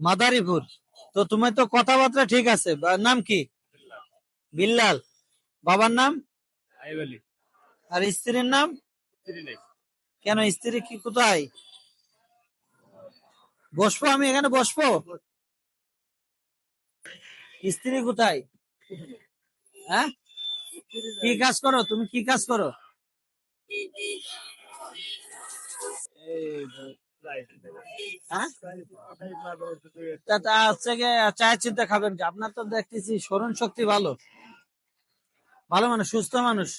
মাদারীপুর তো তুমি তো কথাবার্তা ঠিক আছে। নাম কি? বিল্লাল। বাবার নাম? আর স্ত্রীর নাম? কেন স্ত্রী কি কোথায়? বসবো আমি এখানে বসবো? স্ত্রী কোথায়? হ্যাঁ? কি কাজ করো? তুমি কি কাজ করো? হ্যাঁ? চিন্তা খাবেন আপনার তো দেখতেছি স্মরণ শক্তি ভালো। ভালো মানুষ, সুস্থ মানুষ।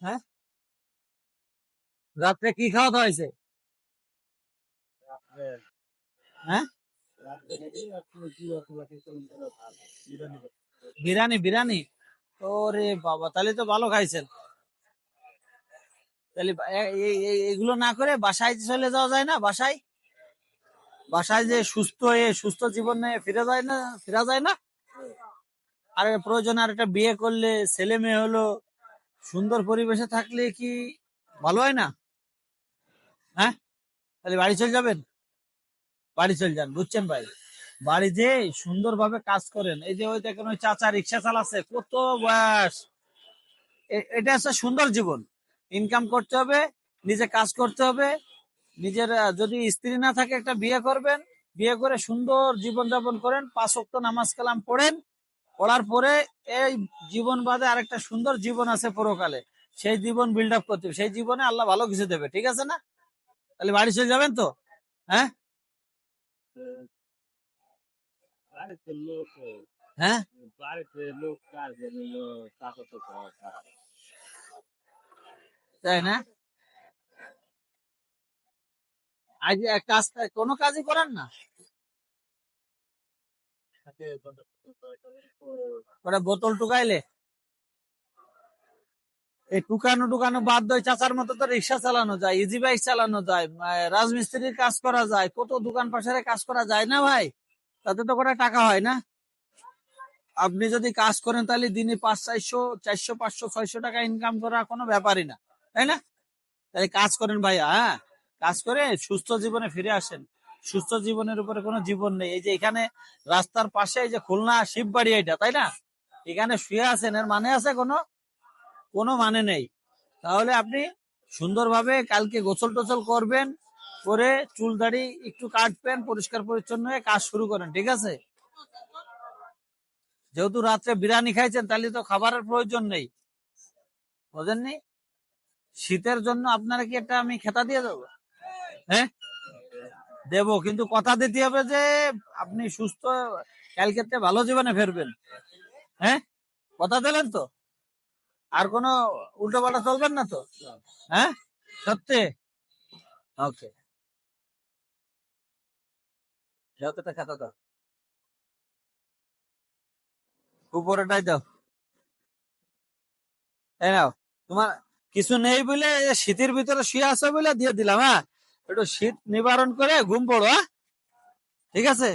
হ্যাঁ? রাত্রে কি খাওয়া দাওয়া হয়েছে? হ্যাঁ? বিরিয়ানি বিরিয়ানি। ওরে বাবা, তাহলে তো ভালো খাইছেন। তাহলে এগুলো না করে বাসায় চলে যাওয়া যায় না? বাসায়? বাসায় যে সুস্থ হয়ে, সুস্থ জীবন ফিরে যায় না, ফিরা যায় না? আর প্রয়োজন আর একটা বিয়ে করলে ছেলে মেয়ে হলো সুন্দর পরিবেশে থাকলে কি ভালো হয় না? হ্যাঁ? তাহলে বাড়ি চলে যাবেন? বাড়ি চলে যান, বুঝছেন ভাই? বাড়ি যে সুন্দরভাবে কাজ করেন, এই যে ওই দেখেন ওই চাচা রিক্সা চালাচ্ছে, কত বয়স! এটা হচ্ছে সুন্দর জীবন। ইনকাম করতে হবে নিজে কাজ করতে হবে। নিজের যদি স্ত্রী না থাকে একটা বিয়ে করবেন বিয়ে করে সুন্দর জীবন যাপন করেন পাঁচ ওয়াক্ত নামাজ কালাম পড়েন পড়ার পরে এই জীবন বাদে আরেকটা সুন্দর জীবন আছে পরকালে। সেই জীবন বিল্ড আপ করতে। সেই জীবনে আল্লাহ ভালো কিছু দেবে ঠিক আছে না? তাহলে বাড়ি চলে যাবেন তো? হ্যাঁ? হ্যাঁ বাড়িতে লোক কাজ করল টাকা তো পাওয়া যায়। তাই না? আজ কাজ কোনো কাজই করেন না? ওরা বোতল টুকাইলে। এই টুকানো টুকানো বাদ দেয়, চাচার মতো তো রিক্সা চালানো যায়, ইজি বাইক চালানো যায় রাজমিস্ত্রির কাজ করা যায়, কত দোকান পাশারে কাজ করা যায় না ভাই? তাতে তো করে টাকা হয় না। আপনি যদি কাজ করেন তাহলে দিনে পাঁচ, চারশো চারশো, পাঁচশো, ছয়শো টাকা ইনকাম করা কোনো ব্যাপারই না। তাই না? তাই কাজ করেন ভাইয়া হ্যাঁ? কাজ করে সুস্থ জীবনে ফিরে আসেন। সুস্থ জীবনের উপরে কোনো জীবন নেই। এই যে এখানে রাস্তার পাশে এই যে খুলনা শিববাড়ি এটা তাই না? এখানে শুয়ে আছেন, এর মানে আছে কোনো? কোনো মানে নেই। তাহলে আপনি সুন্দরভাবে কালকে গোসল টোসল করবেন, করে চুল দাড়ি একটু কাটবেন, পরিষ্কার পরিচ্ছন্ন হয়ে কাজ শুরু করেন, ঠিক আছে? যেহেতু রাত্রে বিরিয়ানি খাইছেন, তাহলে তো খাবারের প্রয়োজন নেই। বোঝেননি? শীতের জন্য আপনারা কি একটা আমি খেতা দিয়ে দেবো? হ্যাঁ? দেবো, কিন্তু কথা দিতে হবে যে আপনি সুস্থ কালকেতে ভালো জীবনে ফেরবেন। হ্যাঁ? কথা দিলেন তো? আর কোনো উল্টো পাল্টা চলবেন না তো? হ্যাঁ? সত্যি? ওকে। যতটা খাতা দাও। উপরেটাই দাও। তোমার কিছু নেই বলে শীতের ভিতরে শুয়ে আসো বলে দিয়ে দিলাম হ্যাঁ? একটু শীত নিবারণ করে ঘুম পড়ো হ্যাঁ? ঠিক আছে?